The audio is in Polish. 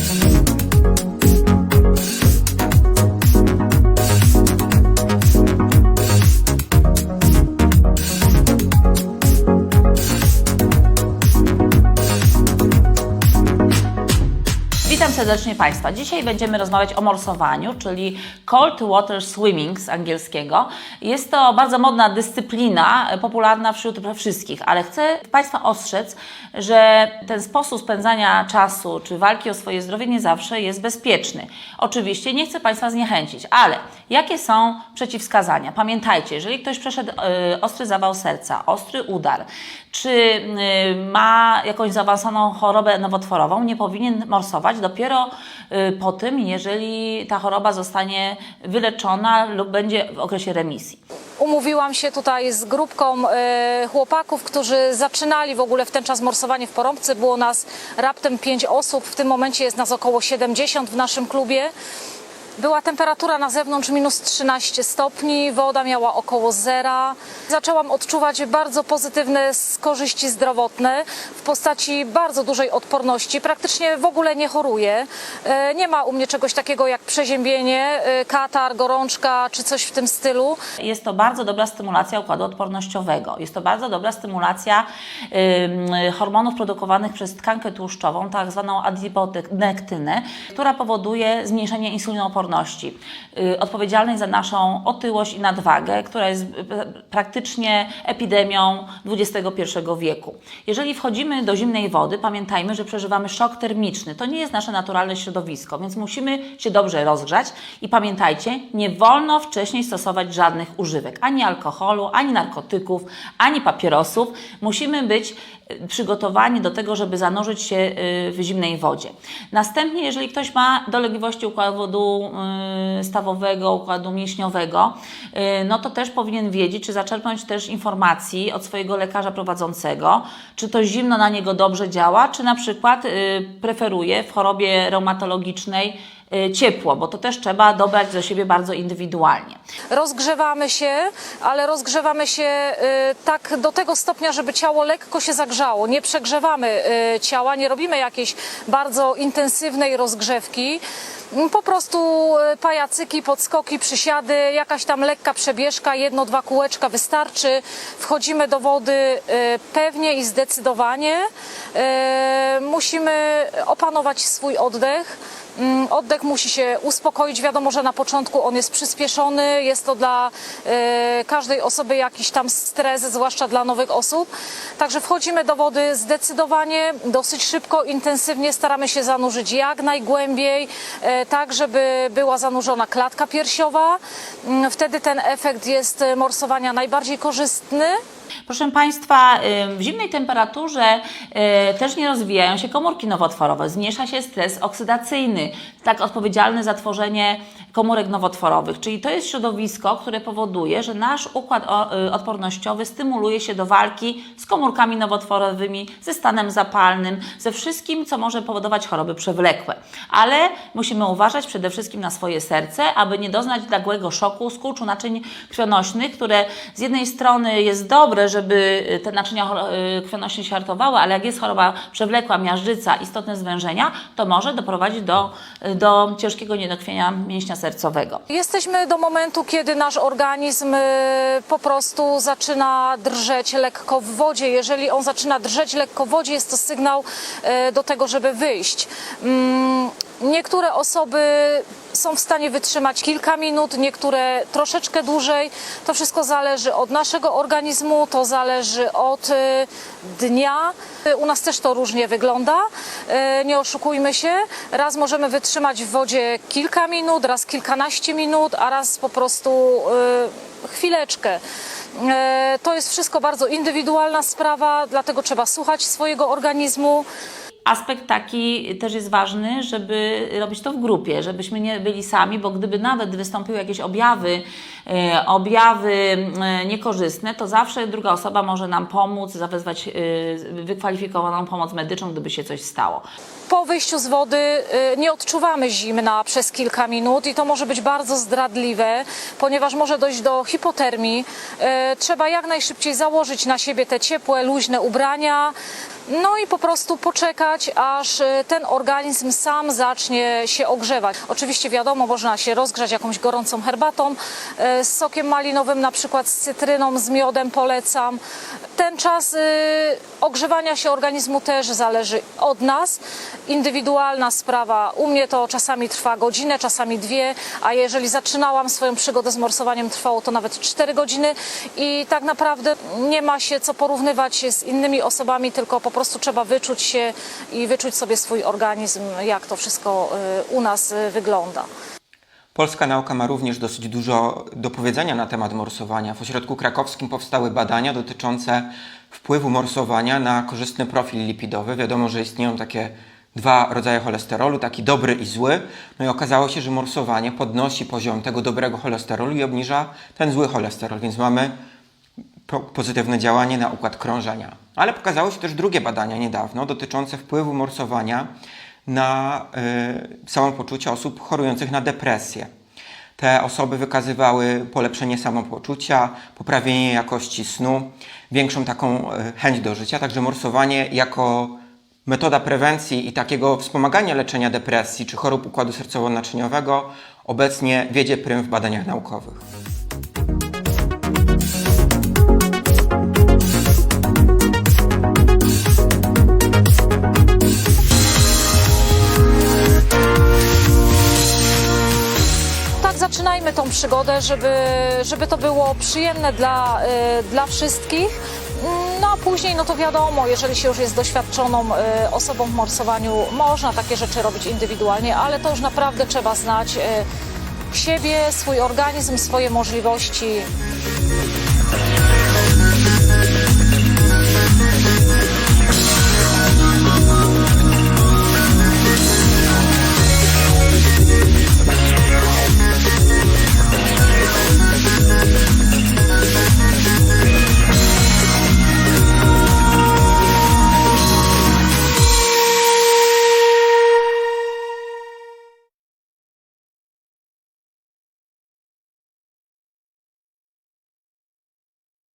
Thank you. Serdecznie Państwa. Dzisiaj będziemy rozmawiać o morsowaniu, czyli cold water swimming z angielskiego. Jest to bardzo modna dyscyplina, popularna wśród wszystkich, ale chcę Państwa ostrzec, że ten sposób spędzania czasu czy walki o swoje zdrowie nie zawsze jest bezpieczny. Oczywiście nie chcę Państwa zniechęcić, ale jakie są przeciwwskazania? Pamiętajcie, jeżeli ktoś przeszedł e, ostry zawał serca, ostry udar, czy y, ma jakąś zaawansowaną chorobę nowotworową, nie powinien morsować dopiero y, po tym, jeżeli ta choroba zostanie wyleczona lub będzie w okresie remisji. Umówiłam się tutaj z grupką chłopaków, którzy zaczynali w ogóle w ten czas morsowanie w Porąbce. Było nas raptem 5 osób, w tym momencie jest nas około 70 w naszym klubie. Była temperatura na zewnątrz minus 13 stopni, woda miała około zera. Zaczęłam odczuwać bardzo pozytywne korzyści zdrowotne w postaci bardzo dużej odporności. Praktycznie w ogóle nie choruję. E, Nie ma u mnie czegoś takiego jak przeziębienie, e, katar, gorączka czy coś w tym stylu. Jest to bardzo dobra stymulacja układu odpornościowego. Jest to bardzo dobra stymulacja ym, hormonów produkowanych przez tkankę tłuszczową, tak zwaną adiponektynę, która powoduje zmniejszenie insulinooporności, y, odpowiedzialnej za naszą otyłość i nadwagę, która jest y, praktycznie epidemią XXI wieku. Jeżeli wchodzimy do zimnej wody, pamiętajmy, że przeżywamy szok termiczny. To nie jest nasze naturalne środowisko, więc musimy się dobrze rozgrzać i pamiętajcie, nie wolno wcześniej stosować żadnych używek, ani alkoholu, ani narkotyków, ani papierosów. Musimy być y, przygotowani do tego, żeby zanurzyć się w zimnej wodzie. Następnie, jeżeli ktoś ma dolegliwości układu stawowego, układu mięśniowego, y, no to też powinien wiedzieć, czy zaczerpnąć też informacji od swojego lekarza prowadzącego, czy to zimno na niego dobrze działa, czy na przykład y, preferuje w chorobie reumatologicznej y, ciepło, bo to też trzeba dobrać do siebie bardzo indywidualnie. Rozgrzewamy się, ale rozgrzewamy się y, tak do tego stopnia, żeby ciało lekko się zagrzało. Nie przegrzewamy y, ciała, nie robimy jakiejś bardzo intensywnej rozgrzewki. Mm, Po prostu y, pajacyki, podskoki, przysiady, jakaś tam lekka przebieżka, jedno, dwa kółeczka wystarczy. Wchodzimy do wody y, pewnie i zdecydowanie. Y, Musimy opanować swój oddech. Mm, Oddech musi się uspokoić. Wiadomo, że na początku on jest przyspieszony. Jest to dla e, każdej osoby jakiś tam stres, zwłaszcza dla nowych osób. Także wchodzimy do wody zdecydowanie, dosyć szybko, intensywnie. Staramy się zanurzyć jak najgłębiej, e, tak żeby była zanurzona klatka piersiowa. Mm, Wtedy ten efekt jest e, morsowania najbardziej korzystny. Proszę Państwa, y, w zimnej temperaturze y, też nie rozwijają się komórki nowotworowe, zmniejsza się stres oksydacyjny, tak odpowiedzialny za tworzenie komórek nowotworowych. Czyli to jest środowisko, które powoduje, że nasz układ y, odpornościowy stymuluje się do walki z komórkami nowotworowymi, ze stanem zapalnym, ze wszystkim, co może powodować choroby przewlekłe. Ale musimy uważać przede wszystkim na swoje serce, aby nie doznać nagłego szoku, skurczu naczyń krwionośnych, które z jednej strony jest dobre, żeby te naczynia y, krwionośne się hartowały, ale jak jest choroba przewlekła, miażdżyca, istotne zwężenia, to może doprowadzić do, do ciężkiego niedokrwienia mięśnia sercowego. Jesteśmy do momentu, kiedy nasz organizm y, po prostu zaczyna drżeć lekko w wodzie. Jeżeli on zaczyna drżeć lekko w wodzie, jest to sygnał y, do tego, żeby wyjść. Mm, Niektóre osoby są w stanie wytrzymać kilka minut, niektóre troszeczkę dłużej. To wszystko zależy od naszego organizmu, to zależy od y, dnia. U nas też to różnie wygląda. Y, Nie oszukujmy się. Raz możemy wytrzymać w wodzie kilka minut, raz kilkanaście minut, a raz po prostu y, chwileczkę. To jest wszystko bardzo indywidualna sprawa, dlatego trzeba słuchać swojego organizmu. Aspekt taki też jest ważny, żeby robić to w grupie, żebyśmy nie byli sami, bo gdyby nawet wystąpiły jakieś objawy, e, objawy e, niekorzystne, to zawsze druga osoba może nam pomóc, zawezwać e, wykwalifikowaną pomoc medyczną, gdyby się coś stało. Po wyjściu z wody nie odczuwamy zimna przez kilka minut i to może być bardzo zdradliwe, ponieważ może dojść do hipotermii. Trzeba jak najszybciej założyć na siebie te ciepłe, luźne ubrania. No i po prostu poczekać czekać, aż e, ten organizm sam zacznie się ogrzewać. Oczywiście wiadomo, można się rozgrzać jakąś gorącą herbatą e, z sokiem malinowym, na przykład z cytryną, z miodem polecam. Ten czas e, ogrzewania się organizmu też zależy od nas. Indywidualna sprawa. U mnie to czasami trwa godzinę, czasami dwie, a jeżeli zaczynałam swoją przygodę z morsowaniem, trwało to nawet 4 godziny i tak naprawdę nie ma się co porównywać z innymi osobami, tylko po prostu trzeba wyczuć się i wyczuć sobie swój organizm, jak to wszystko y, u nas y, wygląda. Polska nauka ma również dosyć dużo do powiedzenia na temat morsowania. W ośrodku krakowskim powstały badania dotyczące wpływu morsowania na korzystny profil lipidowy. Wiadomo, że istnieją takie dwa rodzaje cholesterolu, taki dobry i zły. No i okazało się, że morsowanie podnosi poziom tego dobrego cholesterolu i obniża ten zły cholesterol, więc mamy pozytywne działanie na układ krążenia. Ale pokazało się też drugie badania niedawno dotyczące wpływu morsowania na y, samopoczucie osób chorujących na depresję. Te osoby wykazywały polepszenie samopoczucia, poprawienie jakości snu, większą taką y, chęć do życia, także morsowanie jako metoda prewencji i takiego wspomagania leczenia depresji czy chorób układu sercowo-naczyniowego obecnie wiedzie prym w badaniach naukowych. Przygodę, żeby, żeby to było przyjemne dla, y, dla wszystkich. No a później, no to wiadomo, jeżeli się już jest doświadczoną y, osobą w morsowaniu, można takie rzeczy robić indywidualnie, ale to już naprawdę trzeba znać y, siebie, swój organizm, swoje możliwości.